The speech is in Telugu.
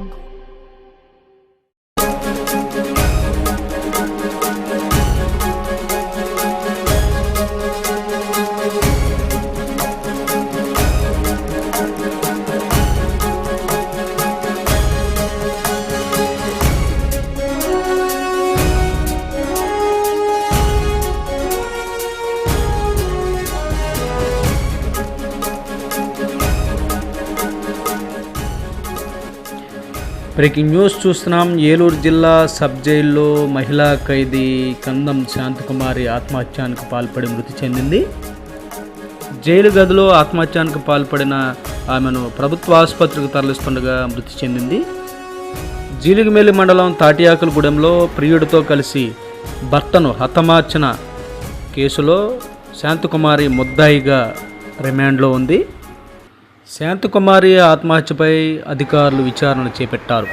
jungle. బ్రేకింగ్ న్యూస్ చూస్తున్నాం. ఏలూరు జిల్లా సబ్ జైల్లో మహిళా ఖైదీ కందం శాంతకుమారి ఆత్మహత్యానికి పాల్పడి మృతి చెందింది. జైలు గదిలో ఆత్మహత్యానికి పాల్పడిన ఆమెను ప్రభుత్వ ఆసుపత్రికి తరలిస్తుండగా మృతి చెందింది. జీలుగుమేలి మండలం తాటియాకులగూడెంలో ప్రియుడితో కలిసి భర్తను హతమార్చిన కేసులో శాంతకుమారి ముద్దాయిగా రిమాండ్లో ఉంది. శాంతకుమారి ఆత్మహత్యపై అధికారులు విచారణ చేపట్టారు.